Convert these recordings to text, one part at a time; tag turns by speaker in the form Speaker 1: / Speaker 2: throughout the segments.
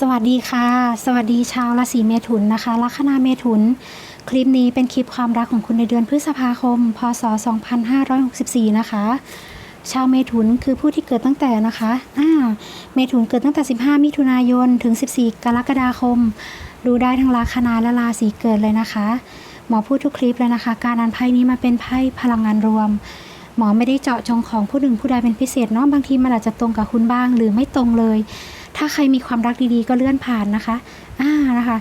Speaker 1: สวัสดีค่ะ สวัสดีชาวราศีเมถุนนะคะ ลัคนาเมถุน คลิปนี้เป็นคลิปความรักของคุณในเดือนพฤษภาคม พศ 2564 นะคะ ชาวเมถุนคือผู้ที่เกิดตั้งแต่นะคะอ่าเมถุนเกิดตั้งแต่ 15 มิถุนายน ถึง 14 กรกฎาคม ดูได้ทั้งลัคนาและราศีเกิดเลยนะคะ หมอพูดทุกคลิปเลยนะคะ การอ่านไพ่นี้มาเป็นไพ่พลังงานรวม หมอไม่ได้เจาะจงของผู้หนึ่งผู้ใดเป็นพิเศษเนาะ บางทีมันอาจจะตรงกับคุณบ้าง หรือไม่ตรงเลย ถ้าใครมีความรักดีๆ ก็เลื่อนผ่านนะคะ อ่านะคะ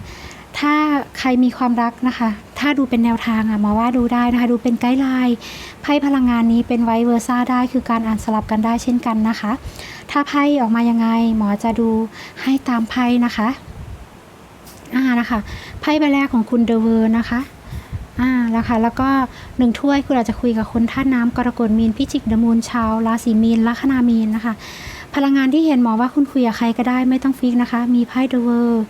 Speaker 1: ถ้าใครมีความรักนะคะ ถ้าดูเป็นแนวทางอะหมอว่าดูได้นะคะ ดูเป็นไกด์ไลน์ไพ่พลังงานนี้เป็นไวเวอร์ซ่าได้คือการอ่านสลับกันได้เช่นกันนะคะ ถ้าไพ่ออกมายังไง หมอจะดูให้ตามไพ่นะคะอ่านะคะไพ่ใบแรกของคุณเดเวอร์นะคะอ่าแล้วค่ะแล้วก็หนึ่งถ้วยคุณอาจจะคุยกับคนท่าน้ำกรกฎมีนพิจิกดมูลชาวราศีมีนลัคนามีนนะคะ พลังงานที่เห็นหมอว่าคุณคุยกับใครก็ได้ไม่ต้องฟิกนะคะ มีไพ่เดอะเวอร์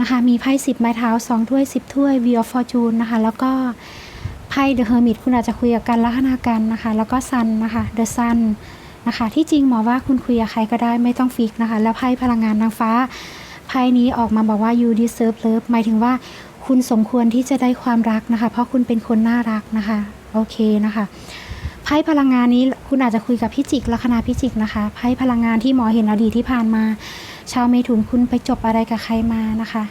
Speaker 1: นะคะ มีไพ่สิบไม้เท้าสองถ้วยสิบถ้วยวีออฟฟอร์จูนนะคะ แล้วก็ไพ่เดอะเฮอร์มิตคุณอาจจะคุยกับกันลัคนากันนะคะ แล้วก็ซันนะคะเดอะซันนะคะ ที่จริงหมอว่าคุณคุยกับใครก็ได้ไม่ต้องฟิกนะคะ แล้วไพ่พลังงานนางฟ้าไพ่นี้ออกมาบอกว่า you deserve love หมายถึงว่าคุณสมควรที่จะได้ความรักนะคะ เพราะคุณเป็นคนน่ารักนะคะ โอเคนะคะ ไพ่พลังงานนี้คุณอาจจะคุยกับพิจิกลัคนาพิจิกนะคะไพ่พลังงานที่หมอเห็นอดีตที่ผ่านมา ชาวเมถุนคุณไปจบอะไรกับใครมานะคะ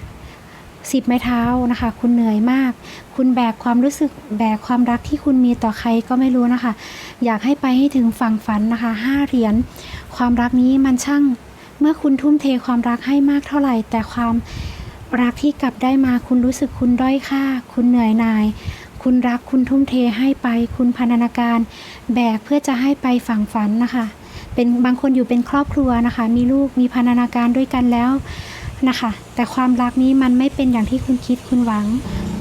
Speaker 1: สิบไม้เท้านะคะ คุณเหนื่อยมาก คุณแบกความรู้สึกแบกความรักที่คุณมีต่อใครก็ไม่รู้นะคะ อยากให้ไปให้ถึงฝั่งฝันนะคะห้าเหรียญความรักนี้มันช่าง เมื่อคุณทุ่มเทความรักให้มากเท่าไหร่ แต่ความรักที่กลับได้มาคุณรู้สึกคุณด้อยค่า คุณเหนื่อยหน่าย คุณรักคุณทุ่มเทให้ไป คุณพันธนาการ แบกเพื่อจะให้ไปฝั่งฝันนะคะ เป็นบางคนอยู่เป็นครอบครัวนะคะ มีลูกมีพันธนาการด้วยกันแล้วนะคะ แต่ความรักนี้มันไม่เป็นอย่างที่คุณคิดคุณหวัง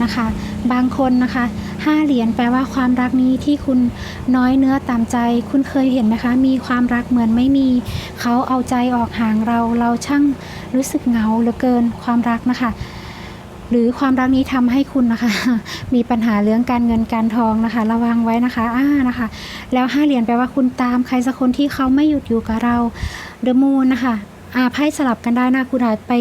Speaker 1: นะคะ บางคนนะคะห้าเหรียญแปลว่าความรักนี้ที่คุณน้อยเนื้อต่ำใจ คุณเคยเห็นไหมคะ มีความรักเหมือนไม่มี เขาเอาใจออกห่างเราเราช่างรู้สึกเหงาเหลือเกินความรักนะคะ หรือความรักนี้ทำให้คุณนะคะ มีปัญหาเรื่องการเงินการทองนะคะ ระวังไว้นะคะอ่านะคะ แล้วห้าเหรียญแปลว่าคุณตามใครสักคนที่เขาไม่หยุดอยู่กับเราเดอะมูนนะคะ อาไพ่สลับกันได้นะคุณอาจไป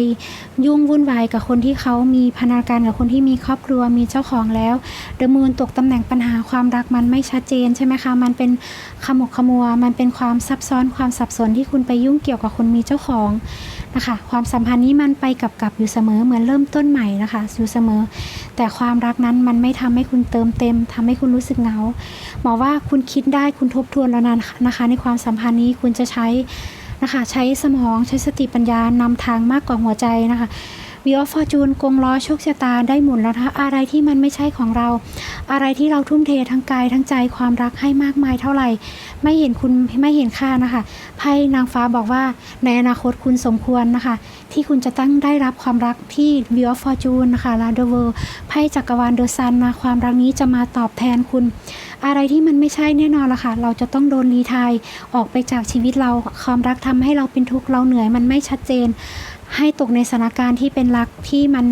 Speaker 1: ยุ่งวุ่นวายกับคนที่เขามีพนาการกับคนที่มีครอบครัวมีเจ้าของแล้วเดอะมูนตกตำแหน่งปัญหาความรักมันไม่ชัดเจนใช่ไหมคะมันเป็นขมุกขมัว มันเป็นความซับซ้อนความสับสนที่คุณไปยุ่งเกี่ยวกับคนมีเจ้าของนะคะความสัมพันธ์นี้มันไปกับกับอยู่เสมอเหมือนเริ่มต้นใหม่นะคะอยู่เสมอ แต่ความรักนั้นมันไม่ทำให้คุณเติมเต็มทำให้คุณรู้สึกเหงาหมอว่าคุณคิดได้คุณทบทวนแล้วนะนะคะ ในความสัมพันธ์นี้คุณจะใช้ นะคะ ใช้สมองใช้สติปัญญานำทางมากกว่าหัวใจนะคะวิออฟฟอร์จูนกงล้อโชคชะตาได้หมุนแล้วนะคะอะไรที่มันไม่ใช่ของเรา อะไรที่เราทุ่มเททั้งกายทั้งใจความรักให้มากมายเท่าไหร่ ไม่เห็นคุณไม่เห็นค่านะคะไพ่นางฟ้าบอกว่าในอนาคตคุณสมควรนะคะ ที่คุณจะตั้งได้รับความรักที่วิออฟฟอร์จูนนะคะลาเดเวอร์ไพ่จักรวาลเดอะซันมาความรักนี้จะมาตอบแทนคุณ อะไรที่มันไม่ใช่แน่นอนละค่ะ เราจะต้องโดนรีทายออกไปจากชีวิตเราความรักทำให้เราเป็นทุกข์เราเหนื่อยมันไม่ชัดเจน ให้ตกในสถานการณ์ที่เป็นรักที่มัน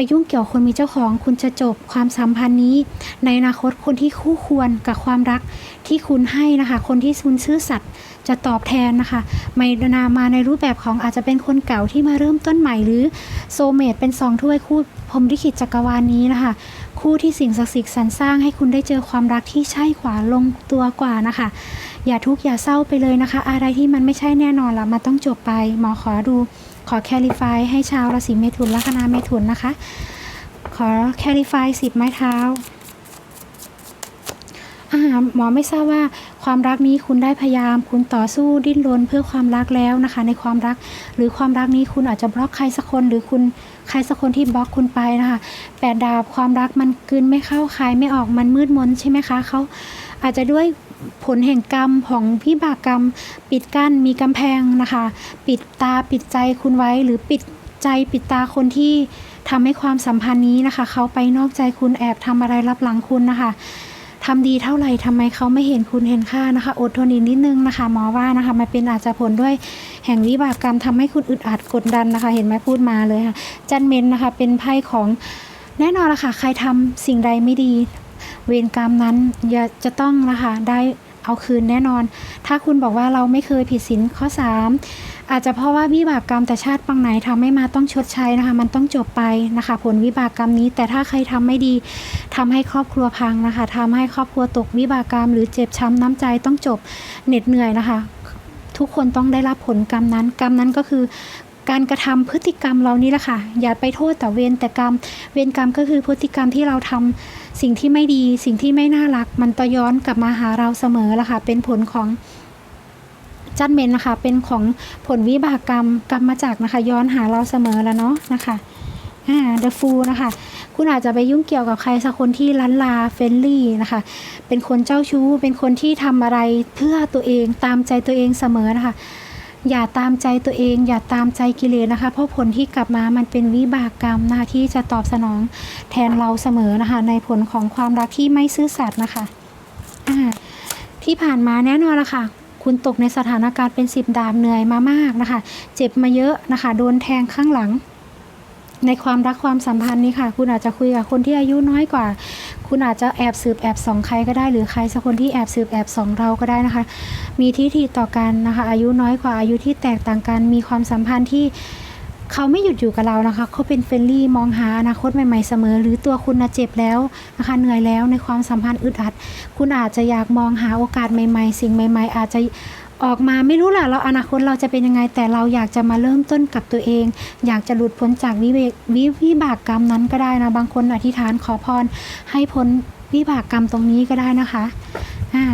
Speaker 1: ไปยุ่งเกี่ยวคนมีเจ้าของคุณจะจบความสัมพันธ์นี้ ในอนาคตคนที่คู่ควรกับความรักที่คุณให้นะคะ คนที่คุณซื่อสัตย์จะตอบแทนนะคะไม่นามาในรูปแบบของอาจจะเป็นคนเก่าที่มาเริ่มต้นใหม่หรือโซเมตเป็นสองถ้วยคู่พรหมลิขิตจักรวาลนี้นะคะ คู่ที่สิ่งศักดิ์สิทธิ์สรรสร้างให้คุณได้เจอความรักที่ใช่กว่าลงตัวกว่านะคะ อย่าทุกข์อย่าเศร้าไปเลยนะคะ อะไรที่มันไม่ใช่แน่นอนละมันต้องจบไปหมอขอดู ขอแคลิฟายให้ชาวราศีเมถุนลัคนาเมถุนนะคะ ขอแคลิฟายสิบไม้เท้าอ่าหมอไม่ทราบว่าความรักนี้คุณได้พยายาม คุณต่อสู้ดิ้นรนเพื่อความรักแล้วนะคะ ในความรัก หรือความรักนี้คุณอาจจะบล็อกใครสักคน หรือคุณใครสักคนที่บล็อกคุณไปนะคะแปดดาบความรักมันกลืนไม่เข้าคายไม่ออกมันมืดมนใช่ไหมคะเขาอาจจะด้วย ผลแห่งกรรมของพิบากกรรม ปิดกั้นมีกำแพงนะคะ ปิดตาปิดใจคุณไว้หรือปิดใจปิดตาคนที่ทำให้ความสัมพันธ์นี้นะคะ เขาไปนอกใจคุณแอบทำอะไรรับหลังคุณนะคะทำดีเท่าไหร่ทำไมเขาไม่เห็นคุณเห็นค่านะคะ อดทนอีกนิดนึงนะคะหมอว่านะคะมันเป็นอาจจะผลด้วยแห่งวิบากกรรมทำให้คุณอึดอัดกดดันนะคะ เห็นไหมพูดมาเลยค่ะจันเมนนะคะ เป็นไพ่ของแน่นอนละค่ะ ใครทำสิ่งใดไม่ดี เวรกรรมนั้นจะต้องนะคะได้เอาคืนแน่นอน ถ้าคุณบอกว่าเราไม่เคยผิดศีลข้อ 3 อาจจะเพราะว่าวิบากกรรมแต่ชาติปังไหนทำให้มาต้องชดใช้นะคะ มันต้องจบไปนะคะ ผลวิบากกรรมนี้ แต่ถ้าใครทำไม่ดีทำให้ครอบครัวพังนะคะทำให้ครอบครัวตกวิบากกรรม หรือเจ็บช้ำน้ำใจต้องจบเหน็ดเหนื่อยนะคะ ทุกคนต้องได้รับผลกรรมนั้น กรรมนั้นก็คือ การกระทำพฤติกรรมเรานี่แหละค่ะ อย่าไปโทษแต่เวรแต่กรรม เวรกรรมก็คือพฤติกรรมที่เราทำสิ่งที่ไม่ดี สิ่งที่ไม่น่ารัก มันต่อย้อนกลับมาหาเราเสมอละค่ะ เป็นผลของจัดเมนนะคะ เป็นของผลวิบากกรรมกรรมมาจากนะคะ ย้อนหาเราเสมอแล้วเนาะนะคะอ่า The Fool นะคะคุณอาจจะไปยุ่งเกี่ยวกับใครสักคนที่ลันลาเฟนลี่นะคะ เป็นคนเจ้าชู้ เป็นคนที่ทำอะไรเพื่อตัวเองตามใจตัวเองเสมอนะคะ อย่าตามใจตัวเอง อย่าตามใจกิเลสนะคะ เพราะผลที่กลับมามันเป็นวิบากกรรมนะคะที่จะตอบสนองแทนเราเสมอนะคะ ในผลของความรักที่ไม่ซื่อสัตย์นะคะที่ผ่านมาแน่นอนละค่ะคุณตกในสถานการณ์เป็นสิบดาบเหนื่อยมามากนะคะ เจ็บมาเยอะนะคะ โดนแทงข้างหลัง ในความรักความสัมพันธ์นี้ค่ะ คุณอาจจะคุยกับคนที่อายุน้อยกว่า คุณอาจจะแอบสืบแอบส่องใครก็ได้หรือใครสักคนที่แอบสืบแอบส่องเราก็ได้นะคะ มีทิฏฐิต่อกันนะคะ อายุน้อยกว่าอายุที่แตกต่างกัน มีความสัมพันธ์ที่เขาไม่หยุดอยู่กับเรานะคะ เขาเป็นเฟรนลี่มองหาอนาคตใหม่ๆเสมอ หรือตัวคุณนะเจ็บแล้วนะคะเหนื่อยแล้วในความสัมพันธ์อึดอัด คุณอาจจะอยากมองหาโอกาสใหม่ ๆ สิ่งใหม่ ๆ อาจจะ ออกมาไม่รู้แหละเราอนาคตเราจะเป็นยังไงแต่เราอยากจะมาเริ่มต้นกับตัวเอง อยากจะหลุดพ้นจากวิเวกวิวิบากกรรมนั้นก็ได้นะบางคนอธิษฐานขอพรให้พ้นวิบากกรรมตรงนี้ก็ได้นะคะอ่า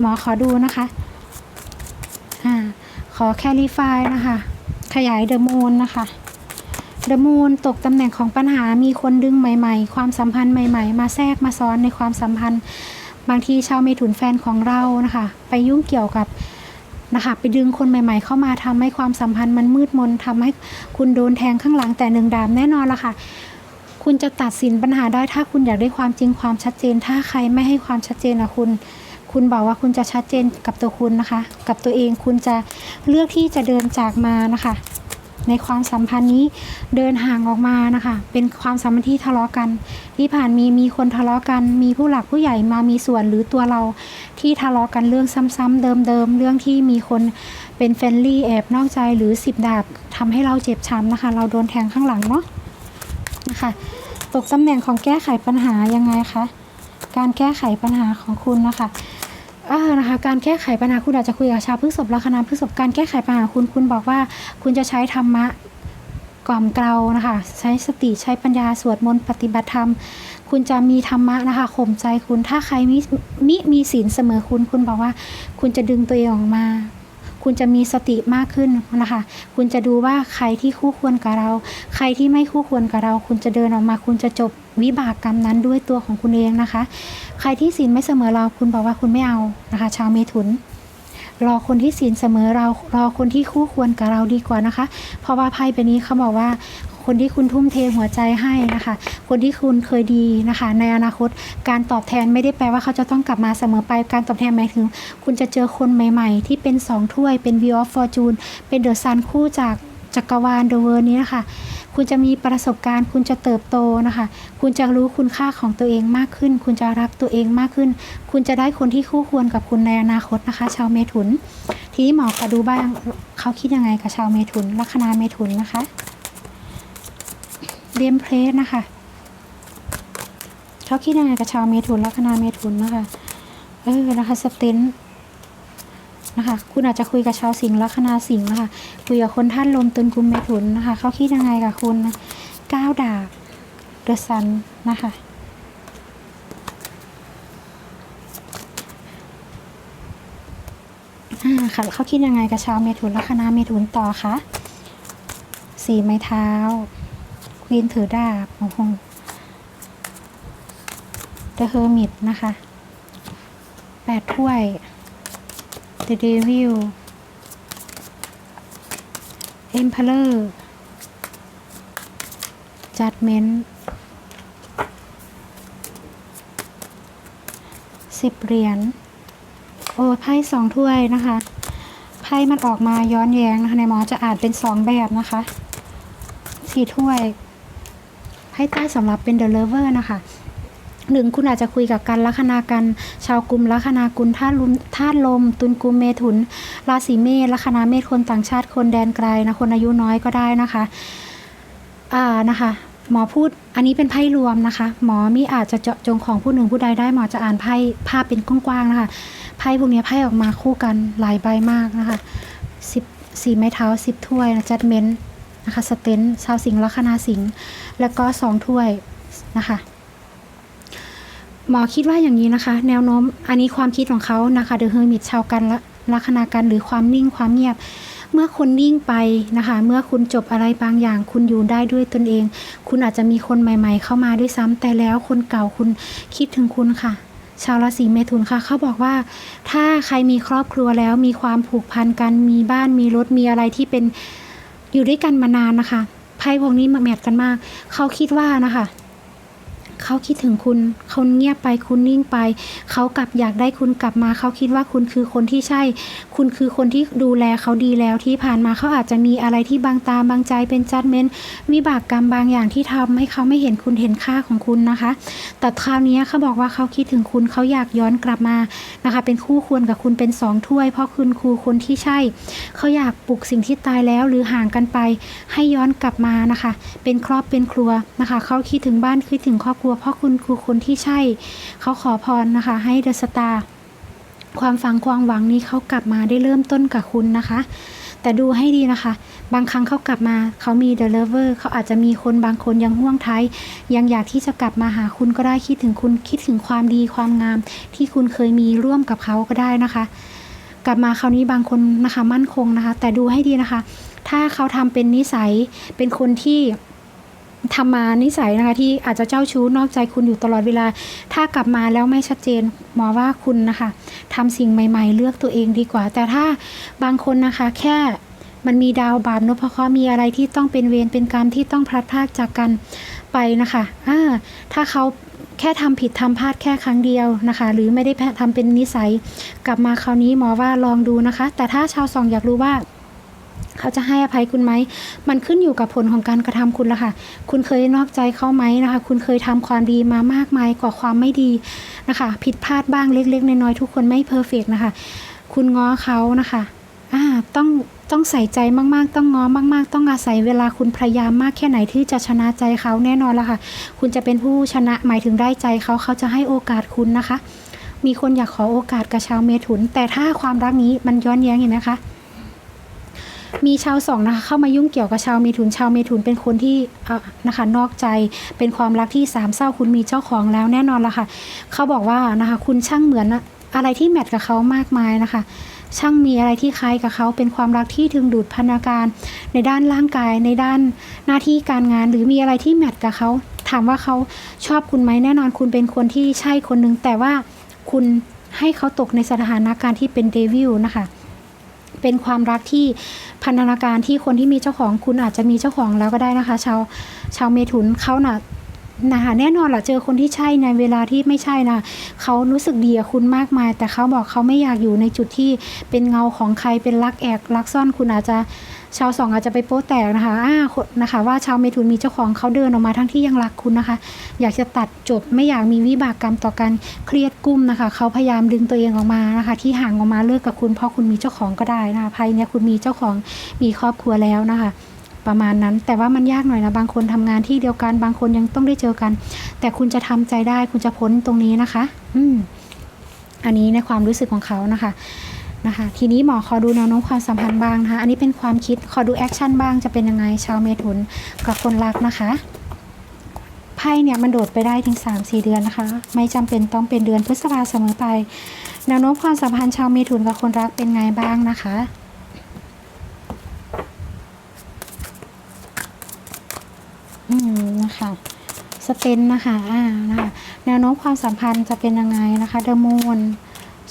Speaker 1: หมอขอดูนะคะอ่าขอแคลิฟายนะคะ ขยายเดอะมูนนะคะเดอะมูนตกตำแหน่งของปัญหามีคนดึงใหม่ ๆ ความสัมพันธ์ใหม่ ๆ มาแทรกมาซ้อนในความสัมพันธ์ บางทีชาวเมถุนแฟนของเรานะคะ ไปยุ่งเกี่ยวกับ นะคะไปดึงคนใหม่ ๆ เข้ามาทำให้ความสัมพันธ์มันมืดมนทำให้คุณโดนแทงข้างหลังแต่หนึ่งดามแน่นอนละค่ะ คุณจะตัดสินปัญหาได้ถ้าคุณอยากได้ความจริงความชัดเจน ถ้าใครไม่ให้ความชัดเจนอะคุณ คุณบอกว่าคุณจะชัดเจนกับตัวคุณนะคะ กับตัวเองคุณจะเลือกที่จะเดินจากมานะคะ ในความสัมพันธ์นี้เดินห่างออกมานะคะ เป็นความสัมพันธ์ที่ทะเลาะกัน ที่ผ่านมีมีคนทะเลาะกัน มีผู้หลักผู้ใหญ่มามีส่วนหรือตัวเราที่ทะเลาะกันเรื่องซ้ำๆเดิมๆเรื่องที่มีคนเป็นเฟนลี่แอบนอกใจหรือสิบดาบทำให้เราเจ็บช้ำนะคะ เราโดนแทงข้างหลังเนาะนะคะตกตำแหน่งของแก้ไขปัญหายังไงคะการแก้ไขปัญหาของคุณนะคะ เออนะคะการแก้ไขปัญหาคุณอาจจะคุยกับชาวพฤษภลัคนาพฤษภการแก้ไขปัญหาคุณคุณบอกว่า คุณจะใช้ธรรมะกล่อมเกลานะคะใช้สติใช้ปัญญาสวดมนต์ปฏิบัติธรรม คุณจะมีธรรมะนะคะข่มใจคุณถ้าใครมิมิมีศีลเสมอคุณ คุณบอกว่า คุณจะดึงตัวเองออกมา คุณจะมีสติมากขึ้นนะคะ คุณจะดูว่าใครที่คู่ควรกับเรา ใครที่ไม่คู่ควรกับเรา คุณจะเดินออกมา คุณจะจบวิบากกรรมนั้นด้วยตัวของคุณเองนะคะ ใครที่ศีลไม่เสมอเรา คุณบอกว่าคุณไม่เอานะคะ ชาวเมถุนรอคนที่ศีลเสมอเรารอคนที่คู่ควรกับเราดีกว่านะคะ เพราะว่าไพ่ใบนี้เขาบอกว่า คนที่คุณทุ่มเทหัวใจให้นะคะ คนที่คุณเคยดีนะคะ ในอนาคตการตอบแทนไม่ได้แปลว่าเขาจะต้องกลับมาเสมอไปการตอบแทนหมายถึง คุณจะเจอคนใหม่ ๆ ที่เป็นสองถ้วยเป็น View of Fortune เป็นเดอะซันคู่จากจักรวาลเดอะเวิร์นี้นะคะคุณจะมีประสบการณ์ คุณจะเติบโตนะคะ คุณจะรู้คุณค่าของตัวเองมากขึ้น คุณจะรักตัวเองมากขึ้น คุณจะได้คนที่คู่ควรกับคุณในอนาคตนะคะ ชาวเมถุน ทีนี้หมอขอดูบ้างเขาคิดยังไงกับชาวเมถุนลัคนาเมถุนนะคะ เรียมเพลสนะคะ เขาคิดยังไงกับชาวเมถุนลัคนาเมถุนนะคะ เออนะคะสเตนนะคะคุณอาจจะคุยกับชาวสิงห์ลัคนาสิงห์นะคะ คุยกับคนท่านลมตุนกุมเมถุนนะคะ เขาคิดยังไงกับคุณนะก้าวดาบเดอะซันนะคะอ่าค่ะเขาคิดยังไงกับชาวเมถุนลัคนาเมถุนต่อคะสี่ไม้เท้า วีนถือดาบโอ้โหเดอะเฮอร์มิตนะคะแปดถ้วย The Devil Emperor Judgment สิบเหรียญโอ้ไพ่สองถ้วยนะคะไพ่มันออกมาย้อนแย้งนะคะในหมอจะอ่านเป็นสองแบบนะคะสี่ถ้วย ไพ่ใต้สำหรับเป็น The Lover นะคะหนึ่งคุณอาจจะคุยกับกันลัคนากันชาวกลุ่มลัคนากุลธาตุลมธาตุลม ตุลกุมเมถุน ราศีเมษลัคนาเมษคนต่างชาติคนแดนไกลนะคนอายุน้อยก็ได้นะคะอ่านะคะหมอพูดอันนี้เป็นไพ่รวมนะคะ หมอมีอาจจะเจาะจงของผู้หนึ่งผู้ใดได้หมอจะอ่านไพ่ภาพเป็นกว้างๆนะคะไพ่พวกนี้ไพ่ออกมาคู่กันหลายใบมากนะคะสิบสี่ไม้เท้าสิบถ้วยนะจัดเม้น นะคะสเตนชาวสิงห์ลัคนาสิงห์แล้วก็สองถ้วยนะคะหมอคิดว่าอย่างนี้นะคะ แนวโน้มอันนี้ความคิดของเขานะคะเดอะเฮอร์มิตชาวกันลัคนากันหรือความนิ่งความเงียบ เมื่อคุณนิ่งไปนะคะ เมื่อคุณจบอะไรบางอย่าง คุณอยู่ได้ด้วยตนเอง คุณอาจจะมีคนใหม่ ๆ เข้ามาด้วยซ้ำแต่แล้วคนเก่าคุณคิดถึงคุณค่ะชาวราศีเมถุนค่ะเขาบอกว่า ถ้าใครมีครอบครัวแล้วมีความผูกพันกันมีบ้านมีรถมีอะไรที่เป็น อยู่ด้วยกันมานานนะคะไพ่พวกนี้มาแมทกันมาก เขาคิดว่านะคะ เขาคิดถึงคุณเขาเงียบไปคุณนิ่งไป เขากลับอยากได้คุณกลับมา เขาคิดว่าคุณคือคนที่ใช่ คุณคือคนที่ดูแลเขาดีแล้วที่ผ่านมาเขาอาจจะมีอะไรที่บางตาบางใจเป็นจัดเมนวิบากกรรมบางอย่างที่ทำให้เขาไม่เห็นคุณเห็นค่าของคุณนะคะ แต่คราวนี้เขาบอกว่าเขาคิดถึงคุณเขาอยากย้อนกลับมานะคะ เป็นคู่ควรกับคุณเป็นสองถ้วย เพราะคุณคือคนที่ใช่ เขาอยากปลุกสิ่งที่ตายแล้วหรือห่างกันไป ให้ย้อนกลับมานะคะ เป็นครอบเป็นครัวนะคะ เขาคิดถึงบ้านคิดถึงครอบครัวเพราะคุณคือคนที่ใช่ เขาขอพรนะคะ ให้เดอะสตาร์ความฝังความหวังนี้เขากลับมาได้เริ่มต้นกับคุณนะคะ แต่ดูให้ดีนะคะ บางครั้งเขากลับมาเขามี The Lover เขาอาจจะมีคนบางคนยังห่วงท้ายยังอยากที่จะกลับมาหาคุณก็ได้คิดถึงคุณคิดถึงความดีความงาม ที่คุณเคยมีร่วมกับเขาก็ได้นะคะ กลับมาคราวนี้บางคนนะคะมั่นคงนะคะ แต่ดูให้ดีนะคะ ถ้าเขาทำเป็นนิสัยเป็นคนที่ ทำมานิสัยนะคะที่อาจจะเจ้าชู้นอกใจคุณอยู่ตลอดเวลา ถ้ากลับมาแล้วไม่ชัดเจนหมอว่าคุณนะคะทำสิ่งใหม่ ๆ เลือกตัวเองดีกว่า แต่ถ้าบางคนนะคะแค่มันมีดาวบาปนพเคราะห์มีอะไรที่ต้องเป็นเวรเป็นกรรมที่ต้องพลัดพรากจากกันไปนะคะอ่าถ้าเขาแค่ทำผิดทำพลาดแค่ครั้งเดียวนะคะ หรือไม่ได้ทำเป็นนิสัย กลับมาคราวนี้หมอว่าลองดูนะคะ แต่ถ้าชาวสองอยากรู้ว่า เขาจะให้อภัยคุณไหม มันขึ้นอยู่กับผลของการกระทำคุณละค่ะ คุณเคยนอกใจเขาไหมนะคะ คุณเคยทำความดีมามากมายกว่าความไม่ดีนะคะ ผิดพลาดบ้างเล็กๆน้อยๆทุกคนไม่เพอร์เฟกนะคะ คุณง้อเขานะคะอ่าต้องต้องใส่ใจมาก ๆ ต้องง้อมาก ๆ ต้องอาศัยเวลาคุณพยายามมากแค่ไหนที่จะชนะใจเขาแน่นอนละค่ะ คุณจะเป็นผู้ชนะหมายถึงได้ใจเขาเขาจะให้โอกาสคุณนะคะ มีคนอยากขอโอกาสกับชาวเมถุน แต่ถ้าความรักนี้มันย้อนแย้งเห็นไหมคะ มีชาวสองนะคะเข้ามายุ่งเกี่ยวกับชาวเมถุนชาวเมถุนเป็นคนที่นะคะนอกใจเป็นความรักที่สามเศร้าคุณมีเจ้าของแล้วแน่นอนละค่ะเขาบอกว่านะคะคุณช่างเหมือนอะไรที่แมทกับเขามากมายนะคะ ช่างมีอะไรที่คล้ายกับเขาเป็นความรักที่ดึงดูดพันธนาการ ในด้านร่างกายในด้านหน้าที่การงาน หรือมีอะไรที่แมทกับเขาถามว่าเขาชอบคุณไหมแน่นอนคุณเป็นคนที่ใช่คนหนึ่งแต่ว่าคุณให้เขาตกในสถานการณ์ที่เป็นเดวิลนะคะ เป็นความรักที่พันธนาการที่คนที่มีเจ้าของคุณอาจจะมีเจ้าของแล้วก็ได้นะคะ ชาวชาวเมถุนเขาน่ะนะคะแน่นอนแหละเจอคนที่ใช่ในเวลาที่ไม่ใช่นะเขารู้สึกดีกับคุณมากมาย แต่เขาบอกเขาไม่อยากอยู่ในจุดที่เป็นเงาของใครเป็นรักแอกรักซ่อนคุณอาจจะ ชาวสองอาจจะไปโป๊แตกนะคะอ่านะคะ ว่าชาวเมถุนมีเจ้าของเขาเดินออกมาทั้งที่ยังรักคุณนะคะ อยากจะตัดจบไม่อยากมีวิบากกรรมต่อกันเครียดกุ้มนะคะ เขาพยายามดึงตัวเองออกมานะคะ ที่ห่างออกมาเลิกกับคุณเพราะคุณมีเจ้าของก็ได้นะคะภัยเนี้ยคุณมีเจ้าของมีครอบครัวแล้วนะคะประมาณนั้นแต่ว่ามันยากหน่อยนะบางคนทำงานที่เดียวกันบางคนยังต้องได้เจอกัน แต่คุณจะทำใจได้คุณจะพ้นตรงนี้นะคะ อืมอันนี้ในความรู้สึกของเขานะคะ นะคะทีนี้หมอขอดูแนวโน้มความสัมพันธ์บ้างนะคะอันนี้เป็นความคิดขอดูแอคชั่นบ้างจะเป็นยังไงชาวเมถุนกับคนรักนะคะไพ่เนี่ยมันโดดไปได้ถึง 3-4 เดือนนะคะ ไม่จำเป็นต้องเป็นเดือนพฤษภาเสมอไป แนวโน้มความสัมพันธ์ชาวเมถุนกับคนรักเป็นไงบ้างนะคะอืมนะคะสเตนนะคะอ่านะคะแนวโน้มความสัมพันธ์จะเป็นยังไงนะคะเดอะมูน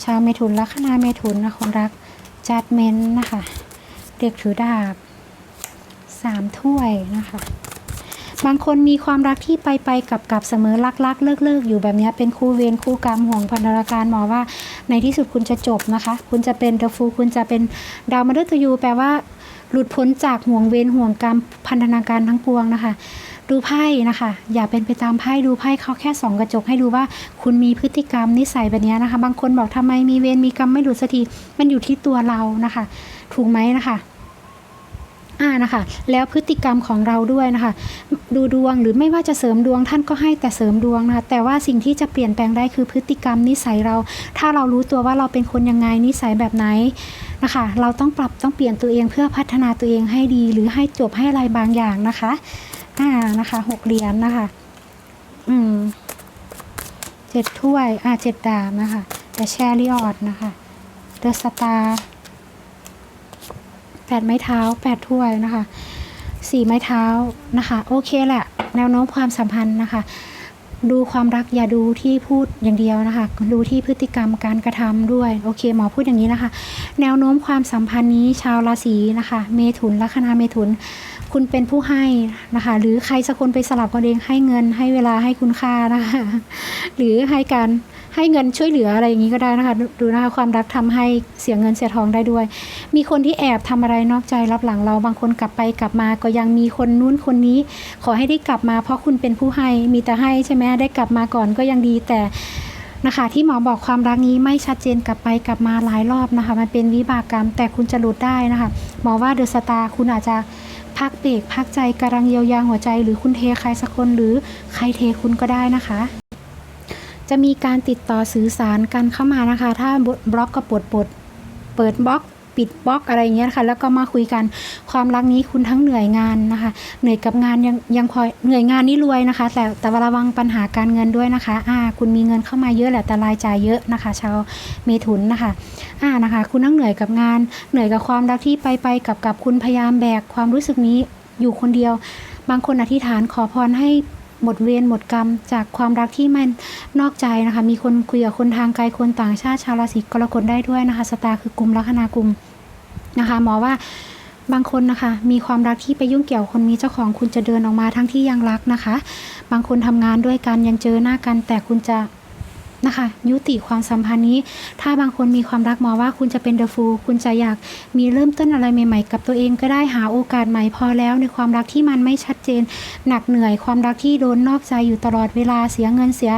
Speaker 1: ชาวเมถุนลัคนาเมถุนนะคนรักจัดเมนนะคะเด็กถือดาบสามถ้วยนะคะ บางคนมีความรักที่ไปไปกับกับเสมอรักรักเลิกเลิกอยู่แบบนี้เป็นคู่เวรคู่กรรมห่วงพันธนาการหมอว่า ในที่สุดคุณจะจบนะคะ คุณจะเป็นเดอะฟูคุณจะเป็นดาวมาเดอร์ตยูแปลว่าหลุดพ้นจากห่วงเวรห่วงกรรมพันธนาการทั้งปวงนะคะ ดูไพ่นะคะ อย่าเป็นไปตามไพ่ดูไพ่เขาแค่ส่องกระจกให้ดูว่า คุณมีพฤติกรรมนิสัยแบบนี้นะคะ บางคนบอกทำไมมีเวรมีกรรมไม่หลุดสักทีมันอยู่ที่ตัวเรานะคะ ถูกไหมนะคะอ่านะคะ แล้วพฤติกรรมของเราด้วยนะคะ ดูดวงหรือไม่ว่าจะเสริมดวงท่านก็ให้แต่เสริมดวงนะคะ แต่ว่าสิ่งที่จะเปลี่ยนแปลงได้คือพฤติกรรมนิสัยเรา ถ้าเรารู้ตัวว่าเราเป็นคนยังไงนิสัยแบบไหนนะคะ เราต้องปรับต้องเปลี่ยนตัวเองเพื่อพัฒนาตัวเองให้ดี หรือให้จบให้อะไรบางอย่างนะคะ อ่านะคะหกเหรียญนะคะ อืมเจ็ดถ้วย อ่าเจ็ดดาบนะคะแต่แชริออดนะคะเดอะสตาร์แปดไม้เท้าแปดถ้วยนะคะสี่ไม้เท้านะคะ โอเคแหละ แนวโน้มความสัมพันธ์นะคะ ดูความรักอย่าดูที่พูดอย่างเดียวนะคะ ดูที่พฤติกรรมการกระทำด้วย โอเคหมอพูดอย่างนี้นะคะ แนวโน้มความสัมพันธ์นี้ชาวราศีนะคะ เมถุนลัคนาเมถุน คุณเป็นผู้ให้นะคะ หรือใครสักคนไปสลับกันเองให้เงินให้เวลาให้คุณค่านะคะ หรือให้การให้เงินช่วยเหลืออะไรอย่างนี้ก็ได้นะคะ ดูนะคะความรักทำให้เสียเงินเสียทองได้ด้วย มีคนที่แอบทำอะไรนอกใจรับหลังเราบางคนกลับไปกลับมาก็ยังมีคนนู้นคนนี้ ขอให้ได้กลับมา เพราะคุณเป็นผู้ให้มีแต่ให้ใช่ไหมได้กลับมาก่อนก็ยังดีแต่นะคะที่หมอบอกความรักนี้ไม่ชัดเจนกลับไปกลับมาหลายรอบนะคะ มันเป็นวิบากกรรมแต่คุณจะหลุดได้นะคะหมอว่าเดอะสตาร์คุณอาจจะ พักเบรกพักใจกำลังเยียวยาหัวใจ หรือคุณเทใครสักคนหรือใครเทคุณก็ได้นะคะ จะมีการติดต่อสื่อสารกันเข้ามานะคะ ถ้าบล็อกก็ปลดปลดเปิดบล็อก ปิดบล็อกอะไรอย่างเงี้ยนะคะแล้วก็มาคุยกันความรักนี้คุณทั้งเหนื่อยงานนะคะ เหนื่อยกับงานยังยังพอเหนื่อยงานนี่รวยนะคะ แต่แต่ว่าระวังปัญหาการเงินด้วยนะคะอ่าคุณมีเงินเข้ามาเยอะแหละแต่รายจ่ายเยอะนะคะ ชาวเมถุนนะคะอ่านะคะ คุณทั้งเหนื่อยกับงาน เหนื่อยกับความรักที่ไปไปกับกับคุณพยายามแบกความรู้สึกนี้อยู่คนเดียว บางคนอธิษฐานขอพรให้หมดเวรหมดกรรมจากความรักที่มันนอกใจนะคะ มีคนคุยกับคนทางไกลคนต่างชาติชาวราศีกรกฎได้ด้วยนะคะสตาคือ กลุ่มลัคนากุม นะคะหมอว่าบางคนนะคะ มีความรักที่ไปยุ่งเกี่ยวคนมีเจ้าของคุณจะเดินออกมาทั้งที่ยังรักนะคะ บางคนทำงานด้วยกันยังเจอหน้ากัน แต่คุณจะนะคะ ยุติความสัมพันธ์นี้ ถ้าบางคนมีความรักหมอว่าคุณจะเป็นเดอะฟูลคุณจะอยากมีเริ่มต้นอะไรใหม่ๆ กับตัวเองก็ได้หาโอกาสใหม่พอแล้ว ในความรักที่มันไม่ชัดเจน หนักเหนื่อยความรักที่โดนนอกใจอยู่ตลอดเวลาเสียเงินเสีย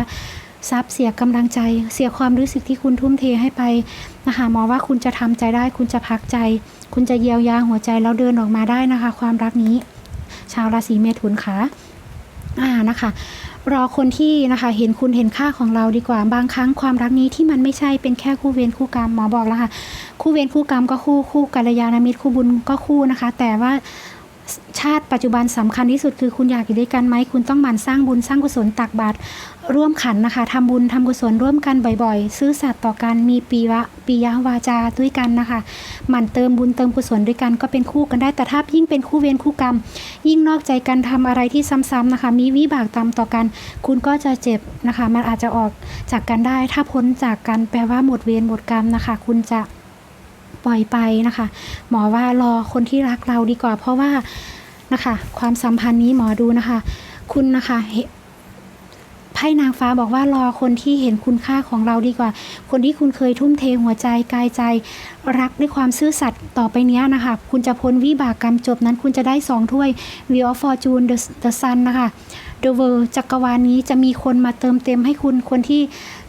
Speaker 1: ทรัพย์เสียกำลังใจ เสียความรู้สึกที่คุณทุ่มเทให้ไป นะคะหมอว่าคุณจะทำใจได้ คุณจะพักใจ คุณจะเยียวยาหัวใจแล้วเดินออกมาได้นะคะ ความรักนี้ ชาวราศีเมถุนค่ะอ่านะคะรอคนที่นะคะเห็นคุณเห็นค่าของเราดีกว่าบางครั้งความรักนี้ที่มันไม่ใช่เป็นแค่คู่เวรคู่กรรมหมอบอกแล้วค่ะคู่เวรคู่กรรมก็คู่คู่กัลยาณมิตรคู่บุญก็คู่นะคะ แต่ว่า ชาติปัจจุบันสำคัญที่สุดคือคุณอยากอยู่ด้วยกันไหมคุณต้องหมั่นสร้างบุญสร้างกุศลตักบาตรร่วมขันนะคะทำบุญทำกุศลร่วมกันบ่อยๆ ซื่อสัตย์ต่อกันมีปีวะปียะวาจาด้วยกันนะคะหมั่นเติมบุญเติมกุศลด้วยกันก็เป็นคู่กันได้แต่ถ้ายิ่งเป็นคู่เวรคู่กรรม ยิ่งนอกใจกันทำอะไรที่ซ้ำๆนะคะ มีวิบากตามต่อกัน คุณก็จะเจ็บนะคะ มันอาจจะออกจากกันได้ ถ้าพ้นจากกันแปลว่าหมดเวรหมดกรรมนะคะ คุณจะปล่อยไปนะคะ หมอว่ารอคนที่รักเราดีกว่า เพราะว่า นะคะ ความสัมพันธ์นี้หมอดูนะคะ คุณนะคะไพ่นางฟ้าบอกว่ารอคนที่เห็นคุณค่าของเราดีกว่า คนที่คุณเคยทุ่มเทหัวใจกายใจ รักด้วยความซื่อสัตย์ต่อไปเนี้ยนะคะ คุณจะพ้นวิบากกรรมจบนั้น คุณจะได้สองถ้วย Wheel of Fortune The, The Sun นะคะ The World จักรวาลนี้จะมีคนมาเติมเต็มให้คุณคนที่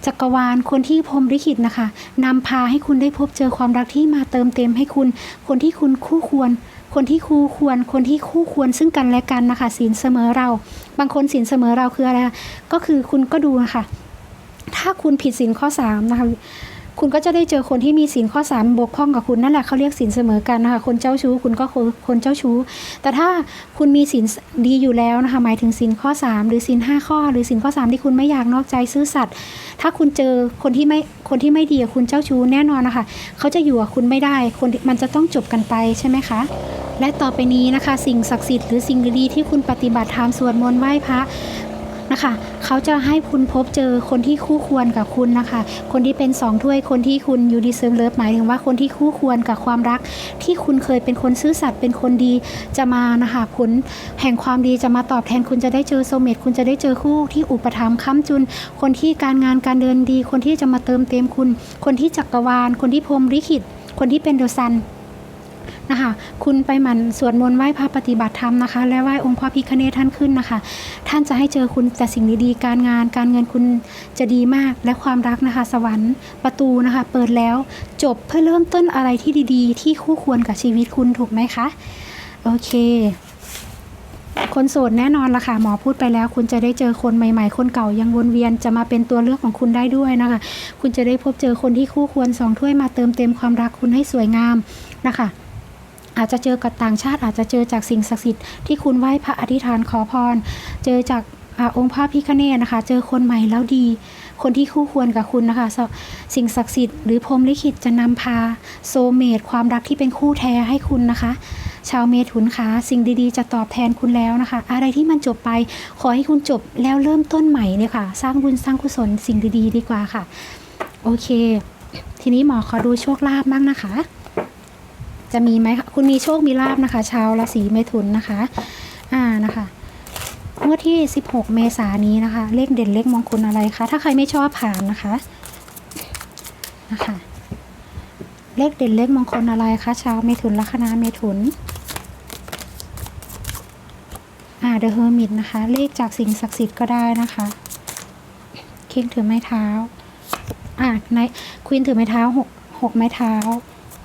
Speaker 1: จักรวาลคนที่พรหมลิขิตนะคะนำพาให้คุณได้พบเจอความรักที่มาเติมเต็มให้คุณ คนที่คุณคู่ควร คนที่คู่ควรคนที่คู่ควรซึ่งกันและกันนะคะศีลเสมอเรา บางคนศีลเสมอเราคืออะไรก็คือคุณก็ดูนะคะถ้าคุณผิดศีลข้อสามนะคะ คุณก็จะได้เจอคนที่มีศีลข้อสามบกพร่องกับคุณนั่นแหละเขาเรียกศีลเสมอกันนะคะคนเจ้าชู้คุณก็คนเจ้าชู้ แต่ถ้าคุณมีศีลดีอยู่แล้วนะคะหมายถึงศีลข้อสามหรือศีลห้าข้อ หรือศีลข้อสามที่คุณไม่อยากนอกใจซื่อสัตย์ถ้าคุณเจอคนที่ไม่คนที่ไม่ดีกับคุณเจ้าชู้แน่นอนนะคะเขาจะอยู่กับคุณไม่ได้คนมันจะต้องจบกันไปใช่ไหมคะ และต่อไปนี้นะคะ สิ่งศักดิ์สิทธิ์หรือสิ่งดีๆที่คุณปฏิบัติธรรมสวดมนต์ไหว้พระ นะคะ เขาจะให้คุณพบเจอคนที่คู่ควรกับคุณนะคะ คนที่เป็นสองถ้วยคนที่คุณยูดีเซิร์ฟเลิฟหมายถึงว่าคนที่คู่ควรกับความรัก ที่คุณเคยเป็นคนซื่อสัตย์เป็นคนดีจะมานะคะผลแห่งความดีจะมาตอบแทนคุณจะได้เจอโซเมตคุณจะได้เจอคู่ที่อุปถัมภ์ค้ำจุน คนที่การงานการเดินดี คนที่จะมาเติมเต็มคุณ คนที่จักรวาล คนที่พรมลิขิต คนที่เป็นเดอะซัน นะคะ คุณไปหมั่นสวดมนต์ไหว้พระปฏิบัติธรรมนะคะ และไหว้องค์พ่อพิคเนศท่านขึ้นนะคะ ท่านจะให้เจอคุณแต่สิ่งดีๆ การงาน การเงินคุณจะดีมาก และความรักนะคะ สวรรค์ประตูนะคะ เปิดแล้วจบเพื่อเริ่มต้นอะไรที่ดีๆ ที่คู่ควรกับชีวิตคุณถูกไหมคะ โอเคคนโสดแน่นอนละค่ะหมอพูดไปแล้ว คุณจะได้เจอคนใหม่ๆ คนเก่ายังวนเวียนจะมาเป็นตัวเลือกของคุณได้ด้วยนะคะ คุณจะได้พบเจอคนที่คู่ควรสองถ้วยมาเติมเต็มความรักคุณให้สวยงามนะคะ อาจจะเจอกับต่างชาติ อาจจะเจอจากสิ่งศักดิ์สิทธิ์ที่คุณไหว้พระอธิษฐานขอพร เจอจากอองค์พระพิฆเนศนะคะ เจอคนใหม่แล้วดี คนที่คู่ควรกับคุณนะคะ สิ่งศักดิ์สิทธิ์หรือพรมลิขิตจะนำพาโซเมตความรักที่เป็นคู่แท้ให้คุณนะคะ ชาวเมถุนคะสิ่งดีๆ จะตอบแทนคุณแล้วนะคะ อะไรที่มันจบไป ขอให้คุณจบแล้วเริ่มต้นใหม่เนี่ยค่ะ สร้างบุญสร้างกุศลสิ่งดีๆ ดีกว่าค่ะ โอเค ทีนี้หมอขอดูโชคลาภบ้างนะคะ จะมีไหมคะคุณมีโชคมีลาบนะคะ ชาวราศีเมถุนนะคะ อ่านะคะงวดที่ 16 เมษายนนี้นะคะ เลขเด่นเลขมงคลอะไรคะถ้าใครไม่ชอบผ่านนะคะนะคะ เลขเด่นเลขมงคลอะไรคะชาวเมถุนลัคนาเมถุนอ่าเดอะเฮอร์มิตนะคะ เลขจากสิ่งศักดิ์สิทธิ์ก็ได้นะคะเคิงถือไม้เท้าอ่าในควีนถือไม้เท้าหกหกไม้เท้า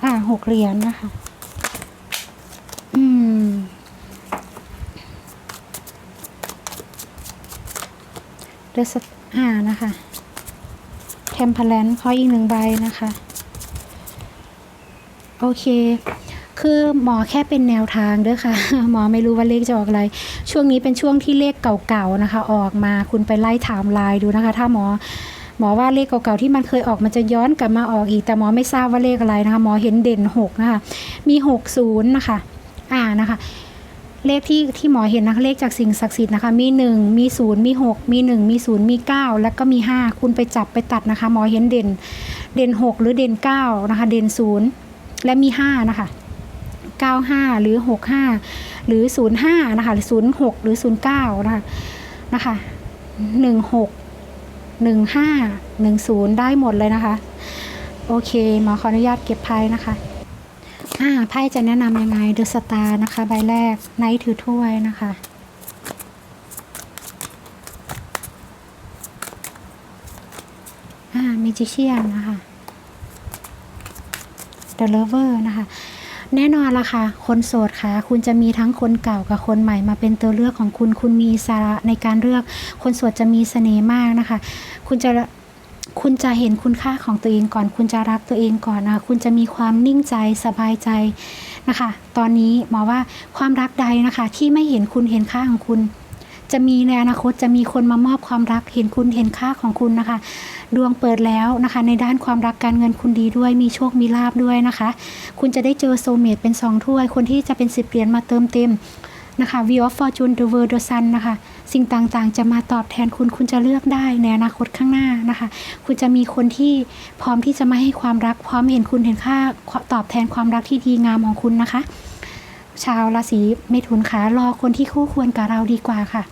Speaker 1: อ่าหกเหรียญนะคะ อืม เดอสอ่านะคะเทมเพลนขออีกหนึ่งใบนะคะ โอเคคือหมอแค่เป็นแนวทางเด้อค่ะ หมอไม่รู้ว่าเลขจะออกอะไร ช่วงนี้เป็นช่วงที่เลขเก่าๆนะคะ ออกมาคุณไปไล่ถามไลน์ดูนะคะ ถ้าหมอ หมอว่าเลขเก่าๆที่มันเคยออกมันจะย้อนกลับมาออกอีก แต่หมอไม่ทราบว่าเลขอะไรนะคะ หมอเห็นเด่นหกนะคะ มีหกศูนย์นะคะ อ่านะคะ เลขที่ที่หมอเห็นนะคะเลขจากสิ่งศักดิ์สิทธิ์นะคะ มีหนึ่งมีศูนย์มีหกมีหนึ่งมีศูนย์มีเก้าแล้วก็มีห้าคุณไปจับไปตัดนะคะ หมอเห็นเด่น เด่นหกหรือเด่นเก้านะคะ เด่นศูนย์และมีห้านะคะ95 หรือ 65 หรือ 05 นะคะ หรือ 06 หรือ 09 นะคะ นะคะ 16 15 10 ได้หมดเลยนะคะ โอเคหมอขออนุญาตเก็บไพ่นะคะอ่าไพ่จะแนะนำยังไงเดอะสตาร์นะคะ ใบแรกไนท์ถือถ้วยนะคะอ่ามิจิเชียนนะคะ The Lover นะคะ แน่นอนละค่ะ คนโสดค่ะ คุณจะมีทั้งคนเก่ากับคนใหม่มาเป็นตัวเลือกของคุณ คุณมีสาระในการเลือก คนโสดจะมีเสน่ห์มากนะคะ คุณจะคุณจะเห็นคุณค่าของตัวเองก่อน คุณจะรักตัวเองก่อนนะคะคุณจะมีความนิ่งใจสบายใจนะคะ ตอนนี้หมอว่าความรักใดนะคะ ที่ไม่เห็นคุณเห็นค่าของคุณ จะมีในอนาคตจะมีคนมามอบความรักเห็นคุณเห็นค่าของคุณนะคะ ดวงเปิดแล้วนะคะ ในด้านความรักการเงินคุณดีด้วยมีโชคมีลาบด้วยนะคะ คุณจะได้เจอโซเมตเป็นสองถ้วย คนที่จะเป็นสิบเหรียญมาเติมเต็มนะคะ View of Fortune The World The Sun นะคะ สิ่งต่างๆ จะมาตอบแทนคุณ คุณจะเลือกได้ในอนาคตข้างหน้านะคะ คุณจะมีคนที่พร้อมที่จะมาให้ความรัก พร้อมเห็นคุณเห็นค่าตอบแทนความรักที่ดีงามของคุณนะคะ ชาวราศีเมถุนคะรอคนที่คู่ควรกับเราดีกว่าค่ะ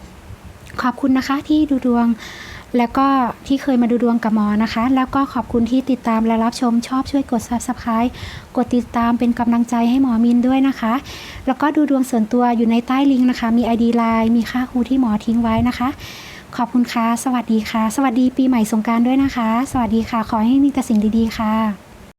Speaker 1: ขอบคุณนะคะที่ดูดวง แล้วก็ที่เคยมาดูดวงกับหมอนะคะ แล้วก็ขอบคุณที่ติดตามและรับชมชอบช่วยกด subscribe กดติดตามเป็นกำลังใจให้หมอมินด้วยนะคะ แล้วก็ดูดวงส่วนตัวอยู่ในใต้ลิงก์นะคะ มี ID Line มีค่าครูที่หมอทิ้งไว้นะคะ ขอบคุณค่ะ สวัสดีค่ะ สวัสดีปีใหม่สงการด้วยนะคะ สวัสดีค่ะ ขอให้มีแต่สิ่งดีๆค่ะ